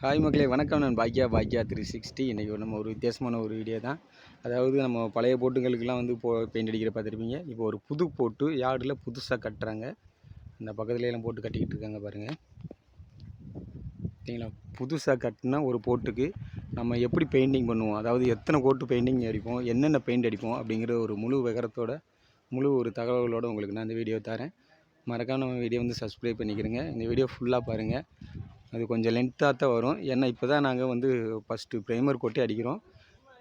Hi மக்களே வணக்கம் நான் பாக்கியா பாக்கியா த்ரீ சிக்ஸ்டி இன்றைக்கி நம்ம ஒரு வித்தியாசமான ஒரு வீடியோ தான். அதாவது நம்ம பழைய போட்டுகளுக்கெல்லாம் வந்து போ பெயிண்ட் அடிக்கிற பார்த்துருப்பீங்க. இப்போ ஒரு புது போட்டு யார்டில் புதுசாக கட்டுறாங்க. அந்த பக்கத்துல எல்லாம் போட்டு கட்டிக்கிட்டு இருக்காங்க பாருங்கள் சரிங்களா? புதுசாக கட்டினா ஒரு போட்டுக்கு நம்ம எப்படி பெயிண்டிங் பண்ணுவோம்? அதாவது எத்தனை கோட்டு பெயிண்டிங் அடிப்போம்? என்னென்ன பெயிண்ட் அடிப்போம்? அப்படிங்கிற ஒரு முழு விவரத்தோட முழு ஒரு தகவல்களோடு உங்களுக்கு நான் இந்த வீடியோ தரேன். மறக்காம நம்ம வீடியோ வந்து சப்ஸ்கிரைப் பண்ணிக்கிறேங்க. இந்த வீடியோ ஃபுல்லாக பாருங்கள் அது கொஞ்சம் லென்த்தாக தான் வரும். ஏன்னா இப்போ தான் நாங்கள் வந்து ஃபஸ்ட்டு ப்ரைமர் கோட்டே அடிக்கிறோம்.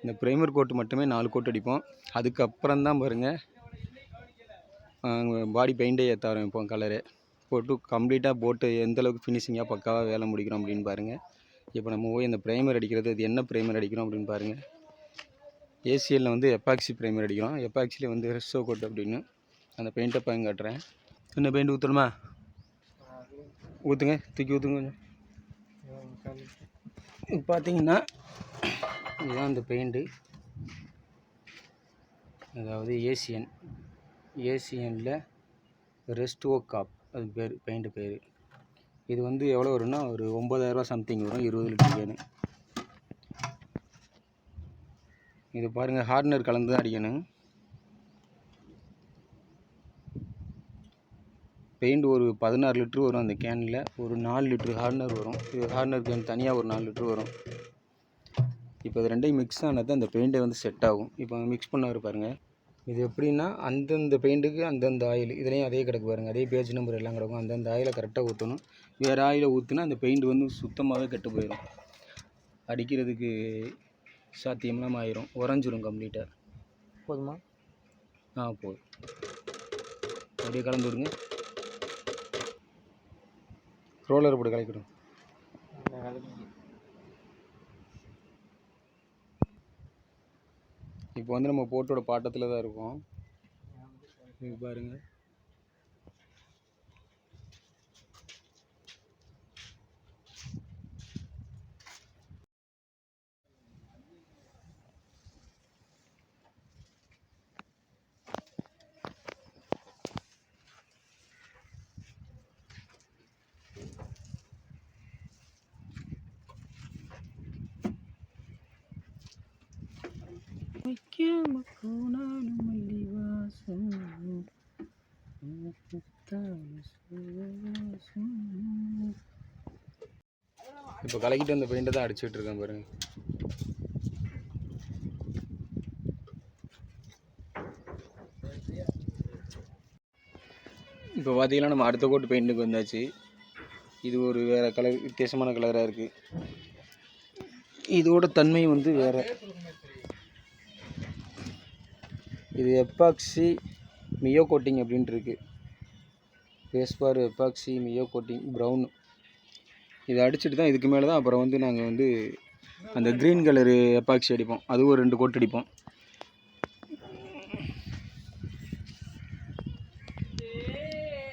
இந்த ப்ரைமர் கோட்டு மட்டுமே நாலு கோட்டு அடிப்போம். அதுக்கப்புறம் தான் பாருங்கள் பாடி பெயிண்டே ஏற்ற ஆரம்பிப்போம் கலரு போட்டு கம்ப்ளீட்டாக போட்டு எந்தளவுக்கு ஃபினிஷிங்காக பக்காவாக வேலை முடிக்கிறோம் அப்படின்னு பாருங்கள் இப்போ நம்ம போய் இந்த ப்ரைமர் அடிக்கிறது அது என்ன ப்ரைமர் அடிக்கிறோம் அப்படின்னு பாருங்கள் ஏசிஎல்லில் வந்து எப்பாக்சி ப்ரைமர் அடிக்கிறோம். எப்பாக்சியில் வந்து ரெஸ்ஸோ கோட் அப்படின்னு அந்த பெயிண்ட்டை பயன் காட்டுறேன். சின்ன பெயிண்ட் ஊற்றணுமா ஊற்றுங்க தூக்கி ஊற்றுங்க கொஞ்சம். இப்போ பார்த்தீங்கன்னா இதுதான் இந்த பெயிண்ட்டு. அதாவது ஏசியன் ஏசியனில் ரெஸ்டோ காப் அது பேர் பெயிண்ட்டு பேர். இது வந்து எவ்வளோ வரும்னா ஒரு ஒம்பதாயிரரூவா சம்திங் வரும் இருபது லிட்டர் கேனு. இது பாருங்கள் ஹார்னர் கலந்து தான் அடிக்கணும். பெயிண்ட் ஒரு பதினாறு லிட்ரு வரும் அந்த கேனில். ஒரு நாலு லிட்ரு ஹார்னர் வரும். இது ஹார்னர் கேன் தனியாக ஒரு நாலு லிட்ரு வரும். இப்போ இது ரெண்டையும் மிக்ஸ் ஆனது அந்த பெயிண்டே வந்து செட் ஆகும். இப்போ மிக்ஸ் பண்ணாரு பாருங்கள் இது எப்படின்னா அந்தந்த பெயிண்ட்டுக்கு அந்தந்த ஆயில் இதுலேயும் அதே கிடக்கு பாருங்கள் அதே பேஜ் நம்பர் எல்லாம் கிடக்கும். அந்தந்த ஆயிலை கரெக்டாக ஊற்றணும் வேறு ஆயிலை ஊற்றினா அந்த பெயிண்ட் வந்து சுத்தமாகவே கெட்டு போயிடும் அடிக்கிறதுக்கு சாத்தியம்லாம் ஆயிரும். உறைஞ்சிரும் கம்ப்ளீட்டாக போதுமா? ஆ போதும். அப்படியே கலந்து விடுங்க. ரோலர் போட்டு கலக்கிடும் இப்போ வந்து நம்ம போட்டோட பாட்டத்தில் தான் இருக்கோம். இது வைக்காம போனாலும் மல்லி வாசம் இப்போ கலக்கிட்டு வந்த பெயிண்டை தான் அடிச்சுட்டு இருக்கேன் பாருங்க. இப்போ பார்த்தீங்கன்னா நம்ம அடுத்த கோட்டு பெயிண்ட்டுக்கு வந்தாச்சு. இது ஒரு வேறு கலர் வித்தியாசமான கலராக இருக்குது இதோட தன்மை வந்து வேறு. இது எப்பாக்சி மியோ கோட்டிங் அப்படின்ட்டுருக்கு பேஸ்பார் எப்பாக்சி மியோ கோட்டிங் ப்ரௌன் இதை அடிச்சுட்டு தான் இதுக்கு மேலே தான் அப்புறம் வந்து நாங்கள் வந்து அந்த க்ரீன் கலரு எப்பாக்சி அடிப்போம். அதுவும் ஒரு ரெண்டு கோட் அடிப்போம்.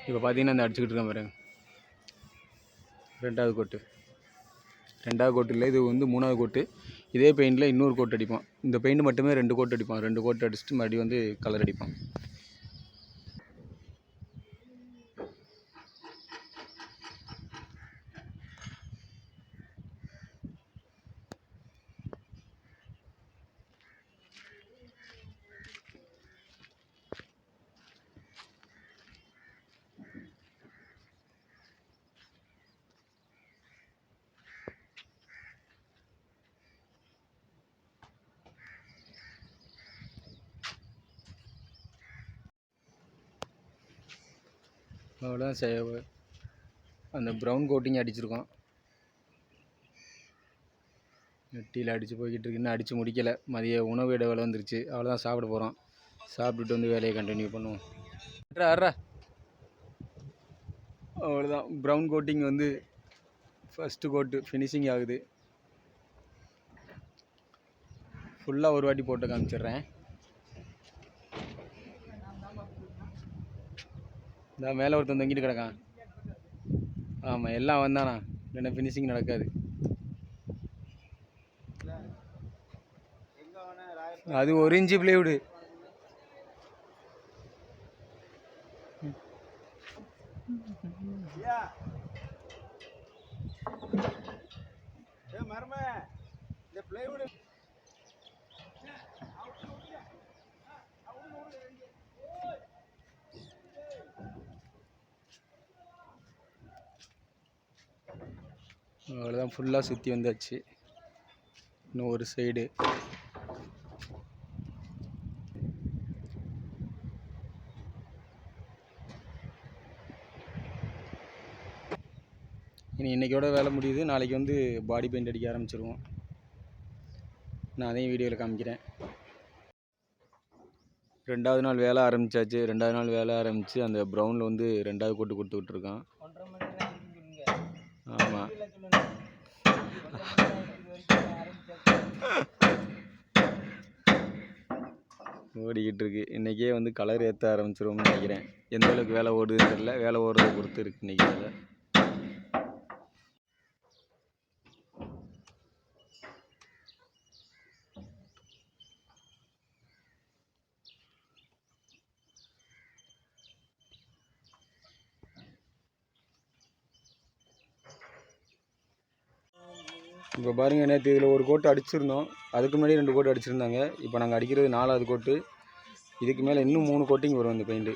இப்போ பார்த்தீங்கன்னா அந்த அடிச்சுக்கிட்டு இருக்கேன் பாருங்க. ரெண்டாவது கோட்டு ரெண்டாவது கோட்டு இல்லை இது வந்து மூணாவது கோட்டு இதே பெயிண்டில் இன்னொரு கோட் அடிப்பான். இந்த பெயிண்ட் மட்டுமே ரெண்டு கோட் அடிப்பான். ரெண்டு கோட் அடிச்சுட்டு மறுபடியும் வந்து கலர் அடிப்பான். அவ்வளோதான் சேவை அந்த ப்ரௌன் கோட்டிங் அடிச்சிருக்கோம். நெட்டியில் அடித்து போய்கிட்டு இருக்கு. இன்னும் அடித்து முடிக்கலை. மதிய உணவு இடைவேளை வந்துருச்சு. அவ்வளோதான் சாப்பிட போகிறோம் சாப்பிட்டுட்டு வந்து வேலையை கண்டினியூ பண்ணுவோம். அட்ரா அட்ரா அவ்வளோதான் ப்ரௌன் கோட்டிங் வந்து ஃபஸ்ட்டு கோட்டு ஃபினிஷிங் ஆகுது. ஃபுல்லாக ஒரு வாட்டி போட்டு காமிச்சிடுறேன். இந்த மேலே ஒருத்தன் தொங்கிட்டு கிடக்கான். ஆமாம் எல்லாம் வந்தானா இல்லைன்னா ஃபினிஷிங் நடக்காது. அது ஒரு இன்ச்சு பிளேவுடு அவ்வளோதான் ஃபுல்லாக சுற்றி வந்தாச்சு. இன்னும் ஒரு சைடு இனி இன்றைக்கோட வேலை முடியுது. நாளைக்கு வந்து பாடி பெயிண்ட் அடிக்க ஆரம்பிச்சிருவோம். நான் அதையும் வீடியோவில் காமிக்கிறேன். ரெண்டாவது நாள் வேலை ஆரம்பிச்சாச்சு. ரெண்டாவது நாள் வேலை ஆரம்பித்து அந்த ப்ரௌனில் வந்து ரெண்டாவது கொட்டு கொடுத்துக்கிட்டு இருக்கான் ஒன்றரை மணி நேரம் ஆகுதுன்னு சொல்லுங்க ஆமாம் இல்லை சொல்லுங்க ஒன்றரை மணி நேரம் ஆரம்பிச்சாச்சு ஓடிக்கிட்டு இருக்குது இன்றைக்கே வந்து கலர் ஏற்ற ஆரம்பிச்சிருவோம்னு நினைக்கிறேன். எந்த அளவுக்கு வேலை ஓடுதுன்னு தெரியல. வேலை ஓடுறத பொறுத்து இருக்கு இன்றைக்கி வேலை. இப்போ பாருங்கள் நேற்று இதில் ஒரு கோட்டு அடிச்சிருந்தோம். அதுக்கு முன்னாடி ரெண்டு கோட்டு அடிச்சிருந்தாங்க. இப்போ நாங்கள் அடிக்கிறது நாலாவது கோட்டு. இதுக்கு மேலே இன்னும் மூணு கோட்டிங் வரும் இந்த பெயிண்ட்டு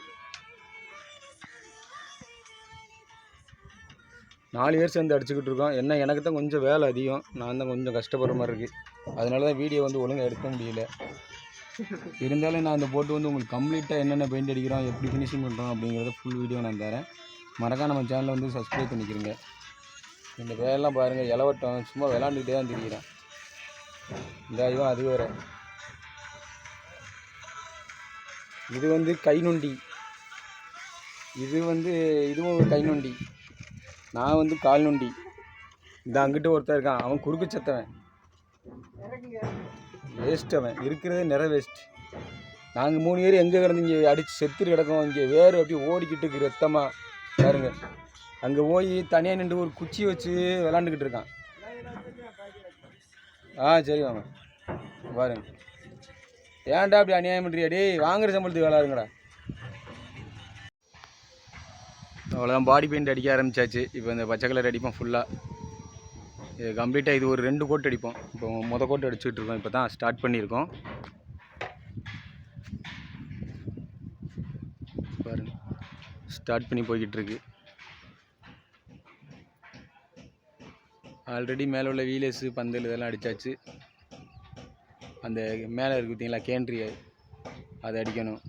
நாலு பேர் சேர்ந்து அடிச்சுக்கிட்டு இருக்கோம். என்ன எனக்கு தான் கொஞ்சம் வேலை அதிகம். நான் தான் கொஞ்சம் கஷ்டப்படுற மாதிரி இருக்குது அதனால தான் வீடியோ வந்து ஒழுங்காக எடுக்க முடியல. இருந்தாலும் நான் அந்த போட்டு வந்து உங்களுக்கு கம்ப்ளீட்டாக என்னென்ன பெயிண்ட் அடிக்கிறோம் எப்படி ஃபினிஷிங் பண்ணுறோம் அப்படிங்கிறத ஃபுல் வீடியோ நான் தரேன். மறக்காம நம்ம சேனலை வந்து சப்ஸ்கிரைப் பண்ணிக்கிறேங்க. இந்த வேலைலாம் பாருங்கள் இலவட்டம் சும்மா விளாண்டுக்கிட்டே தான் திரிகிறேன் இந்த இவன் அது வேறு. இது வந்து கை நொண்டி இது வந்து இதுவும் ஒரு கை நொண்டி நான் வந்து கால் நொண்டி இந்த அங்கிட்ட ஒருத்தன் இருக்கான். அவன் குறுக்கு செத்தவன். வேஸ்ட் அவன். இருக்கிறதே நிற வேஸ்ட் நாங்கள் மூணு பேர் எங்கே கிடந்து இங்கே அடித்து செத்துட்டு கிடக்கோம்? இங்கே வேறு அப்படியே ஓடிக்கிட்டு இருக்கு ரத்தமாக பாருங்க. அங்கே போய் தனியாக நின்று ஒரு குச்சி வச்சு விளாண்டுக்கிட்டு இருக்கான். ஆ சரி வாங்க. பாருங்க. ஏன்டா அப்படி அநியாயம் பண்ணுறியா டேய் வாங்குற சம்பளத்துக்கு வேலை இருங்கடா அவ்வளோதான் பாடி பெயிண்ட் அடிக்க ஆரம்பிச்சாச்சு. இப்போ இந்த பச்சை கலர் அடிப்போம் ஃபுல்லாக இது கம்ப்ளீட்டாக இது ஒரு ரெண்டு கோட் அடிப்போம். இப்போ மொத கோட் அடிச்சுட்டு இருக்கோம். இப்போ தான் ஸ்டார்ட் பண்ணியிருக்கோம். பாருங்க. ஸ்டார்ட் பண்ணி போய்கிட்டு இருக்கு. ஆல்ரெடி மேலே உள்ள வீலர்ஸு பந்தல் இதெல்லாம் அடித்தாச்சு அந்த மேலே இருக்கு பார்த்தீங்களா கேண்ட்ரி அதை அடிக்கணும்.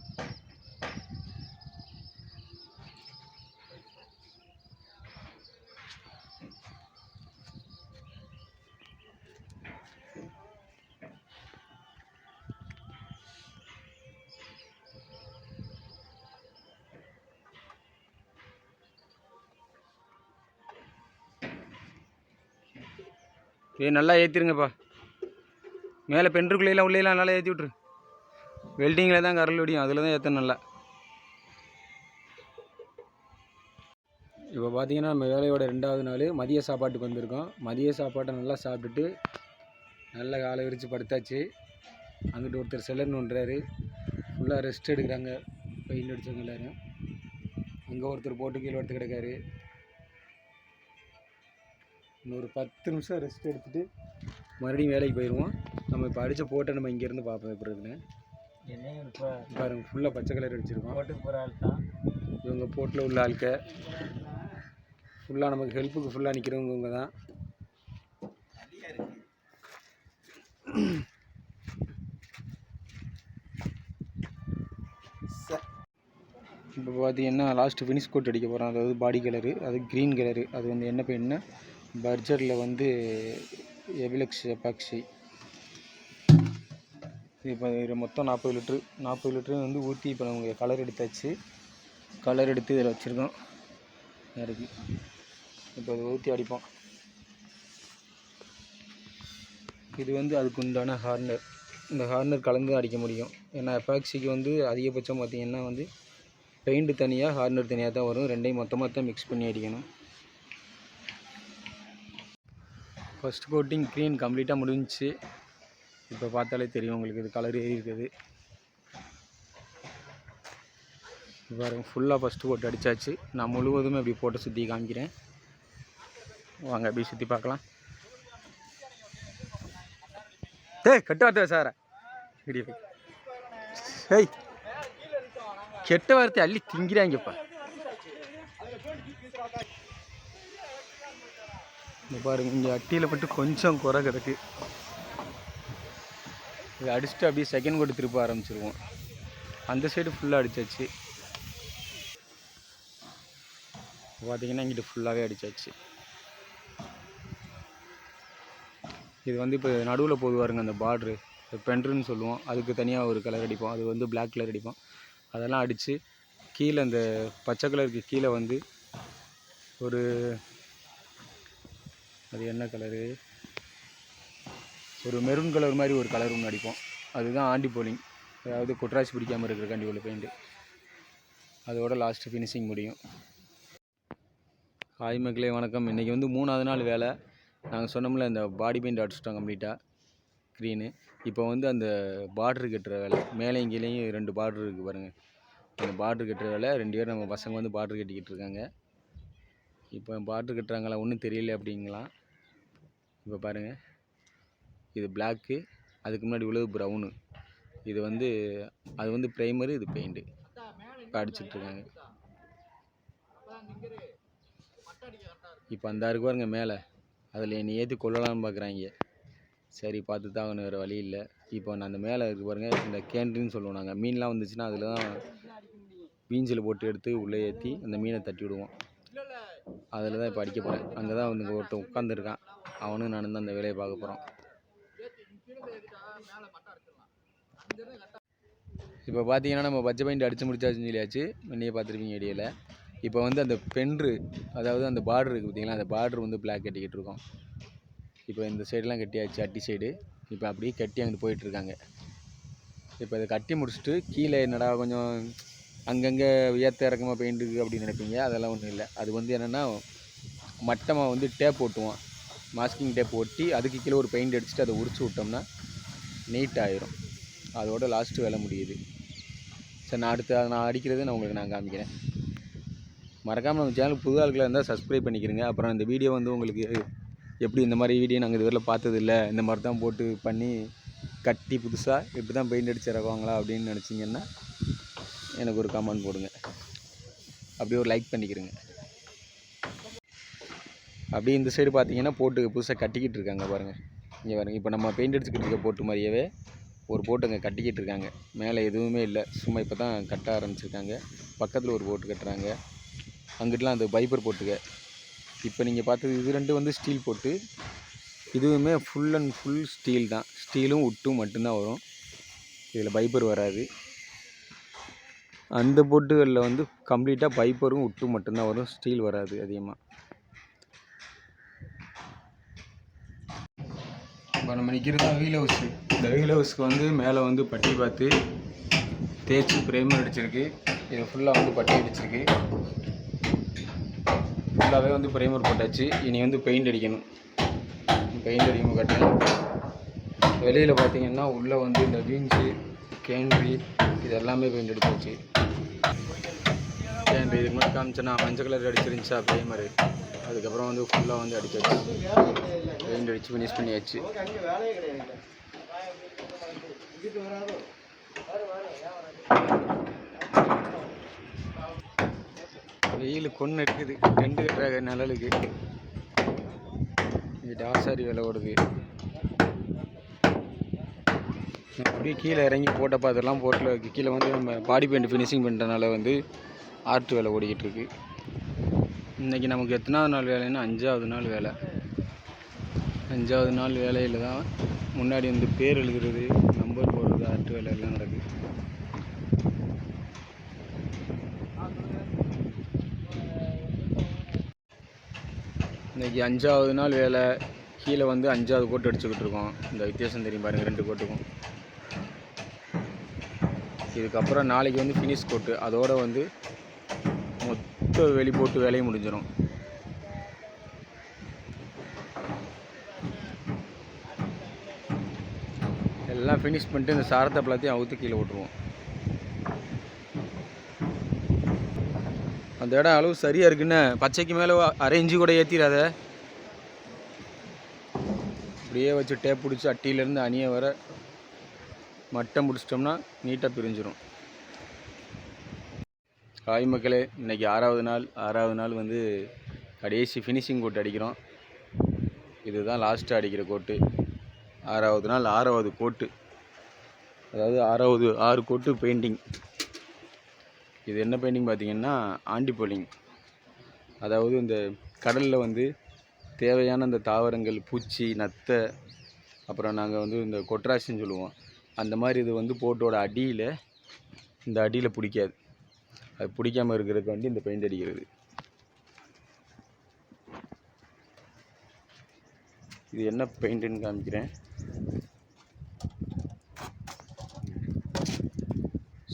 ஏய் நல்லா ஏற்றிருங்கப்பா மேலே பென்ட்ருக்குள்ளேலாம் உள்ளேலாம் நல்லா ஏற்றி விட்ரு வெல்டிங்கில் தான் கரல் வெடியும். அதில் தான் ஏற்ற நல்லா. இப்போ பார்த்தீங்கன்னா நம்ம வேலையோட ரெண்டாவது நாள் மதிய சாப்பாட்டுக்கு வந்திருக்கோம். மதிய சாப்பாட்டை நல்லா சாப்பிட்டுட்டு நல்லா காலை விரித்து படுத்தாச்சு. அங்கிட்டு ஒருத்தர் செல்லர் நோண்டுறாரு ஃபுல்லாக ரெஸ்ட் எடுக்கிறாங்க. பெயிண்ட் அடித்தவங்க எல்லாரும். அங்கே ஒருத்தர் போட்டு கீழே எடுத்து கிடக்காரு. இன்னொரு பத்து நிமிஷம் ரெஸ்ட் எடுத்துகிட்டு மறுபடியும் வேலைக்கு போயிடுவோம். நம்ம இப்போ அடித்த போட்டை நம்ம இங்கேருந்து பார்ப்போம் எப்படி இருக்குன்னு. பாருங்க ஃபுல்லாக பச்சை கலர் அடிச்சிருக்கோம். இவங்க போட்டில் உள்ள ஆட்க ஃபுல்லாக நமக்கு ஹெல்ப்புக்கு ஃபுல்லாக நிற்கிறவங்க இவங்க தான். இப்போ பார்த்தீங்கன்னா லாஸ்ட்டு ஃபினிஷ் கோட் அடிக்க போகிறோம் அதாவது பாடி கலரு அது க்ரீன் கலரு அது வந்து என்ன பெயின்னா பர்ஜரில் வந்து எபிலக்ஸ் எபாக்சி இப்போ இது மொத்தம் நாற்பது லிட்ரு. நாற்பது லிட்ரு வந்து ஊற்றி இப்போ நமக்கு கலர் எடுத்தாச்சு. கலர் எடுத்து இதில் வச்சுருக்கோம். இருக்கு. இப்போ அதை ஊற்றி அடிப்போம். இது வந்து அதுக்கு உண்டான ஹார்னர் இந்த ஹார்னர் கலந்து அடிக்க முடியும். ஏன்னா எபாக்சிக்கு வந்து அதிகபட்சம் பார்த்திங்கன்னா வந்து பெயிண்ட்டு தனியாக ஹார்னர் தனியாக தான் வரும். ரெண்டையும் மொத்தமாக தான் மிக்ஸ் பண்ணி அடிக்கணும். ஃபஸ்ட் கோட்டிங் க்ரீன் கம்ப்ளீட்டாக முடிஞ்சுச்சு. இப்போ பார்த்தாலே தெரியும் உங்களுக்கு இது கலர் ஏறி இருக்குது. இது பாருங்க ஃபுல்லாக ஃபஸ்ட்டு கோட் அடித்தாச்சு நான் முழுவதுமே அப்படி போட்டு சுற்றி காமிக்கிறேன். வாங்க அப்படி சுற்றி பார்க்கலாம். ஏய் கெட்ட வார்த்தை சார. இடி ஏய் கெட்ட வார்த்தை அள்ளி திங்கிறாங்கப்பா இந்த பாருங்க இங்கே அட்டியில் பட்டு கொஞ்சம் குறை கிடக்கு. இதை அடிச்சுட்டு அப்படியே செகண்ட் கோட்டு திருப்ப ஆரம்பிச்சிருவோம். அந்த சைடு ஃபுல்லாக அடிச்சாச்சு. பார்த்திங்கன்னா இங்கிட்டு ஃபுல்லாகவே அடிச்சாச்சு. இது வந்து இப்போ நடுவில் போதுவாருங்க அந்த பார்ட்ரு பென்ட்ருன்னு சொல்லுவோம். அதுக்கு தனியாக ஒரு கலர் அடிப்போம். அது வந்து பிளாக் கலர் அடிப்போம். அதெல்லாம் அடித்து கீழே அந்த பச்சை கலருக்கு கீழே வந்து ஒரு அது என்ன கலரு ஒரு மெரூன் கலர் மாதிரி ஒரு கலர் ஒன்று அடிப்போம். அதுதான் ஆண்டி போலிங் அதாவது கொட்ராசி பிடிக்காமல் இருக்கிறக்காண்டி உள்ள பெயிண்ட்டு அதோட லாஸ்ட்டு ஃபினிஷிங் முடியும். ஹாய் மக்களே வணக்கம். இன்றைக்கி வந்து மூணாவது நாள் வேலை. நாங்கள் சொன்னோம்ல இந்த பாடி பெயிண்ட் அடிச்சிட்டோம் கம்ப்ளீட்டாக க்ரீனு இப்போ வந்து அந்த பார்ட்ரு கட்டுற வேலை. மேலே கீழேயும் ரெண்டு பார்ட்ரு இருக்குது பாருங்கள் அந்த பார்ட்ரு கட்டுற வேலை. ரெண்டு பேரும் நம்ம பசங்க வந்து பார்ட்ரு கட்டிக்கிட்டு இருக்காங்க. இப்போ பாட்ரு கட்டுறாங்களா ஒன்றும் தெரியல அப்படிங்களாம். இப்போ பாருங்கள் இது பிளாக்கு அதுக்கு முன்னாடி உள்ளது ப்ரௌனு இது வந்து அது வந்து ப்ரைமரு இது பெயிண்ட்டு இப்போ அடிச்சிட்ருக்காங்க. இப்போ அந்த இருக்கு பாருங்க மேலே. அதில் என்னை ஏற்றி கொள்ளலாம்னு பார்க்குறாங்க. சரி பார்த்து தான் ஆகணும் வேறு வழி இல்லை. இப்போ நான் அந்த மேலே இருக்கு பாருங்கள் இந்த கேன்றின்னு சொல்லுவோம் நாங்கள் மீன்லாம் வந்துச்சுன்னா அதில் தான் வீஞ்சில் போட்டு எடுத்து உள்ளே ஏற்றி அந்த மீனை தட்டி விடுவோம். அதில் தான் இப்போ அடிக்க போகிறேன் அங்கே தான் வந்து ஒருத்தன் உட்காந்துருக்கான் அவனும் நானும் தான் அந்த வேலையை பார்க்க போகிறோம் இப்போ பார்த்தீங்கன்னா நம்ம பச்சை பெயிண்ட் அடித்து முடிச்சாச்சுன்னு சொல்லியாச்சு. முன்னையே பார்த்துருப்பீங்க இடையில இப்போ வந்து அந்த பென்ட்ரு அதாவது அந்த பார்டர் இருக்குது பார்த்தீங்களா அந்த பார்டர் வந்து பிளாக் கட்டிக்கிட்டு இருக்கோம். இப்போ இந்த சைடெலாம் கட்டியாச்சு அட்டி சைடு இப்போ அப்படியே கட்டி அங்கிட்டு போயிட்டுருக்காங்க இப்போ இதை கட்டி முடிச்சுட்டு கீழே என்னடா கொஞ்சம் அங்கங்கே ஏற்ற இறக்கமாக பெயிண்ட் இருக்குது அப்படின்னு நினைப்பீங்க. அதெல்லாம் ஒன்றும் இல்லை. அது வந்து என்னென்னா மட்டமாக வந்து டேப் ஒட்டுவோம் மாஸ்கிங் டேப் ஒட்டி அதுக்கு கீழே ஒரு பெயிண்ட் அடிச்சுட்டு அதை உரிச்சு விட்டோம்னா நீட் ஆயிரும். அதோட லாஸ்ட்டு வேலை முடியுது. சரி நான் அடுத்து அதை நான் அடிக்கிறது நான் உங்களுக்கு நான் காமிக்கிறேன். மறக்காமல் நம்ம சேனல் புது ஆட்களாக இருந்தால் சப்ஸ்கிரைப் பண்ணிக்கிறங்க. அப்புறம் இந்த வீடியோ வந்து உங்களுக்கு எப்படி இந்த மாதிரி வீடியோ நாங்கள் இதுவரையில் பார்த்தது இல்லை இந்த மாதிரி தான் போட்டு பண்ணி கட்டி புதுசாக இப்படி தான் பெயிண்ட் அடிச்சு இறக்குவாங்களா அப்படின்னு நினச்சிங்கன்னா எனக்கு ஒரு கமெண்ட் போடுங்க. அப்படியே ஒரு லைக் பண்ணிக்கிறேங்க அப்படியே இந்த சைடு பார்த்தீங்கன்னா போட்டு புதுசாக கட்டிக்கிட்டு இருக்காங்க பாருங்கள் இங்கே பாருங்கள் இப்போ நம்ம பெயிண்ட் அடிச்சுக்கிட்டு இருக்க போட்டு மாதிரியவே ஒரு போட்டு அங்கே கட்டிக்கிட்டு இருக்காங்க. மேலே எதுவுமே இல்லை. சும்மா இப்போ தான் கட்ட ஆரம்பிச்சிருக்காங்க. பக்கத்தில் ஒரு போட்டு கட்டுறாங்க. அங்கிட்டலாம் அந்த பைப்பர் போட்டுக்க. இப்போ நீங்கள் பார்த்தது இது ரெண்டு வந்து ஸ்டீல் போட்டு இதுவுமே ஃபுல் அண்ட் ஃபுல் ஸ்டீல் தான். ஸ்டீலும் உட்டும் மட்டும்தான் வரும். இதில் பைப்பர் வராது. அந்த போட்டுகளில் வந்து கம்ப்ளீட்டாக பைப்பரும் உட்டு மட்டும்தான் வரும் ஸ்டீல் வராது அதிகமாக இப்போ நம்ம நிற்கிறது தான் வீல் ஹவுஸு இந்த வீல் ஹவுஸ்க்கு வந்து மேலே வந்து பட்டி பார்த்து தேய்ச்சி பிரேமர் அடிச்சிருக்கு. இது ஃபுல்லாக வந்து பட்டி அடிச்சிருக்கு. ஃபுல்லாகவே வந்து ப்ரைமர் போட்டாச்சு. இனி வந்து பெயிண்ட் அடிக்கணும். பெயிண்ட் அடிக்கணும் கட்டணும் வெளியில் பார்த்தீங்கன்னா உள்ளே வந்து இந்த வீஞ்சு கேண்டி இது எல்லாமே பெயிண்ட் அடிச்சாச்சு கேண்ட்ரி இதுக்கு முன்னாடி காமிச்சேன்னா மஞ்சள் கலர் அடிச்சிருந்துச்சா மாதிரி. அதுக்கப்புறம் வந்து ஃபுல்லாக வந்து அடிச்சாச்சு. பெயிண்ட் அடித்து ஃபினிஷ் பண்ணியாச்சு. வெயில் கொன்று இருக்குது ரெண்டு கட்டுற நிழலுக்கு. இங்கிட்ட டாசாரி வேலை ஓடுது. அப்படியே கீழே இறங்கி போட்ட பார்த்துலாம் போட்டில் கீழே வந்து நம்ம பாடி பெயிண்ட் ஃபினிஷிங் பண்ணுறதுனால வந்து ஆர்ட் வேலை ஓடிக்கிட்டு இருக்கு. இன்றைக்கி நமக்கு எத்தனாவது நாள் வேலைன்னா அஞ்சாவது நாள் வேலை. அஞ்சாவது நாள் வேலையில் தான் முன்னாடி வந்து பேர் எழுதுறது நம்பர் போடுறது ஆர்ட் வேலை எல்லாம் நடக்குது. இன்றைக்கி அஞ்சாவது நாள் வேலை கீழே வந்து அஞ்சாவது கோட்டு அடிச்சுக்கிட்டு இருக்கோம். இந்த வித்தியாசம் தெரியும் பாருங்கள் ரெண்டு கோட்டுக்கும். இதுக்கப்புறம் நாளைக்கு வந்து ஃபினிஷ் கோட்டு அதோட வந்து மொத்த வெளி போட்டு வேலையும் முடிஞ்சிடும் எல்லாம் ஃபினிஷ் பண்ணிட்டு இந்த சாரத்தை பழத்தையும் அவுத்து கீழே விட்ருவோம் அந்த இடம் அளவு சரியாக இருக்குன்னு பச்சைக்கு மேலே அரை கூட ஏற்றிடாத அப்படியே வச்சு டேப் பிடிச்சி அட்டியிலேருந்து அணியை வர மட்டம் பிடிச்சிட்டோம்னா நீட்டாக பிரிஞ்சிடும் காய் மக்களே இன்னைக்கு ஆறாவது நாள். ஆறாவது நாள் வந்து கடைசி ஃபினிஷிங் கோட் அடிக்கிறோம். இதுதான் லாஸ்ட்டாக அடிக்கிற கோட்டு ஆறாவது நாள் ஆறாவது கோட்டு அதாவது ஆறாவது ஆறு கோட்டு பெயிண்டிங் இது என்ன பெயிண்டிங் பார்த்தீங்கன்னா ஆண்டிபோலிங் அதாவது இந்த கடலில் வந்து தேவையான அந்த தாவரங்கள் பூச்சி நத்தை அப்புறம் நாங்கள் வந்து இந்த கொட்ராசின்னு சொல்லுவோம். அந்த மாதிரி இது வந்து போட்டோட அடியில் இந்த அடியில் பிடிக்காது. அது பிடிக்காமல் இருக்கிறதுக்கு வந்து இந்த பெயிண்ட் அடிக்கிறது. இது என்ன பெயிண்ட்டுன்னு காமிக்கிறேன்.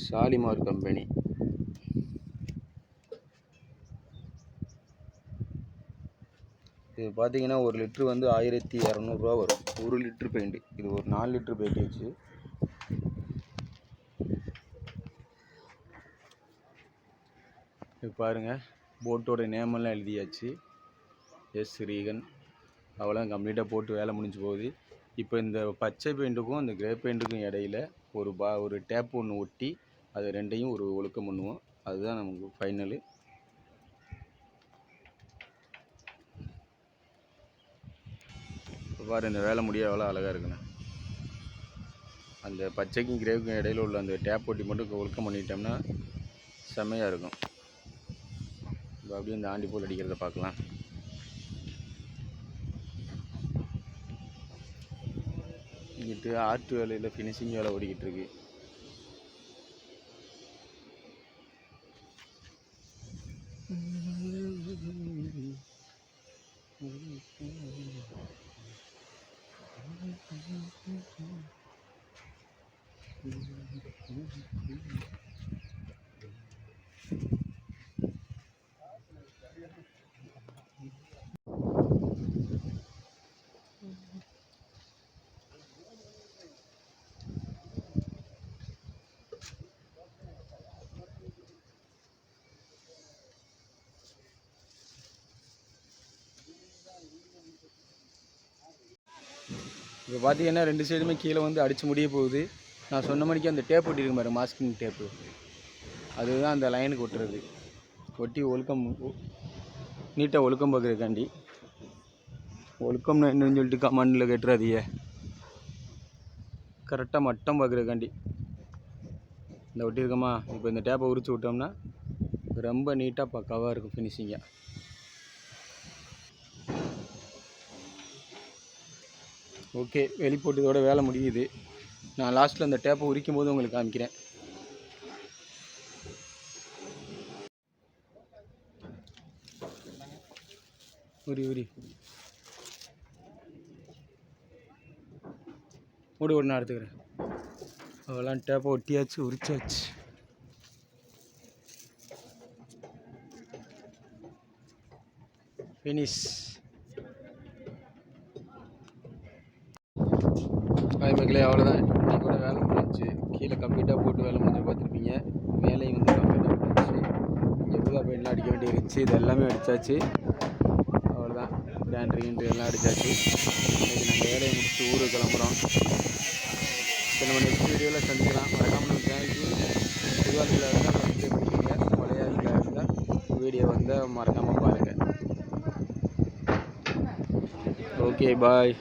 சாலிமார் கம்பெனி இது பார்த்தீங்கன்னா ஒரு லிட்ரு வந்து ஆயிரத்தி இரநூறுவா வரும். ஒரு லிட்ரு பெயிண்ட்டு இது ஒரு நாலு லிட்ரு பெயிண்ட் இது பாருங்கள் போட்டோட நேமெல்லாம் எழுதியாச்சு. எஸ் ஸ்ரீகன். அவ்வளோ கம்ப்ளீட்டாக போட்டு வேலை முடிஞ்சு போகுது. இப்போ இந்த பச்சை பெயிண்ட்டுக்கும் இந்த கிரே பெயிண்ட்டுக்கும் இடையில ஒரு பா ஒரு டேப் ஒன்று ஒட்டி அது ரெண்டையும் ஒரு ஒழுக்கம் பண்ணுவோம். அதுதான் நமக்கு ஃபைனலு பாரு இந்த வேலை முடிய எவ்வளோ அழகாக இருக்குண்ணே அந்த பச்சைக்கும் கிரேவுக்கும் இடையில உள்ள அந்த டேப் ஒட்டி மட்டும் ஒழுக்கம் பண்ணிட்டோம்னா செம்மையாக இருக்கும். இப்போ அப்படியே இந்த ஆண்டி போல் அடிக்கிறத பார்க்கலாம். இங்கிட்டு ஆர்ட் வேலையில் ஃபினிஷிங் வேலை ஓடிக்கிட்டு இருக்கு. இப்போ பார்த்தீங்கன்னா ரெண்டு சைடுமே கீழே வந்து அடித்து முடிய போகுது. நான் சொன்ன மணிக்கு அந்த டேப் ஒட்டிருக்கு பாரு மாஸ்கிங் டேப்பு அதுதான் அந்த லைனுக்கு ஒட்டுறது. ஒட்டி ஒழுக்கம் நீட்டாக ஒழுக்கம் பார்க்குறதுக்காண்டி. ஒழுக்கம்னு என்னன்னு சொல்லிட்டு கமாண்டில் கட்டுறாதீங்க. கரெக்டாக மட்டம் பார்க்குறதுக்காண்டி. இந்த ஒட்டியிருக்கோமா? இப்போ இந்த டேப்பை உரிச்சு விட்டோம்னா ரொம்ப நீட்டாக பக்காவாக இருக்கும் ஃபினிஷிங்காக ஓகே வெளி போட்டதோட வேலை முடியுது. நான் லாஸ்ட்டில் அந்த டேப்பை உரிக்கும் போது உங்களுக்கு காமிக்கிறேன். உரி உரி. மூடு ஓடி நான் எடுத்துக்கிறேன். அதெல்லாம் டேப்பை ஒட்டியாச்சு உரிச்சாச்சு. ஃபினிஷ் ஹாய் மக்களே அவ்வளோதான் கூட வேலை முடிஞ்சுச்சு. கீழே கம்ப்ளீட்டாக போட்டு வேலை முடிஞ்சு பார்த்துருப்பீங்க. மேலேயும் வந்து கம்ப்ளீட்டாக முடிஞ்சிச்சு. இங்கே பெயிண்ட்லாம் அடிக்க வேண்டி இருந்துச்சு. இது எல்லாமே அடித்தாச்சு அவ்வளோதான் கிராண்ட் ரீண்ட் எல்லாம் அடித்தாச்சு இன்றைக்கி நாங்கள் வேலையை முடிச்சு ஊருக்கு கிளம்புறோம். இப்போ நம்ம நெக்ஸ்ட் வீடியோவில் சந்திக்கலாம். மறக்காமல் நம்ம சேனலுக்கு புதுவாக்கில் இருந்தால் ஃபஸ்ட்டு பண்ணிக்கோங்க. பழைய இருந்தால் வீடியோ வந்து மறக்காமல் பாருங்கள் ஓகே பாய்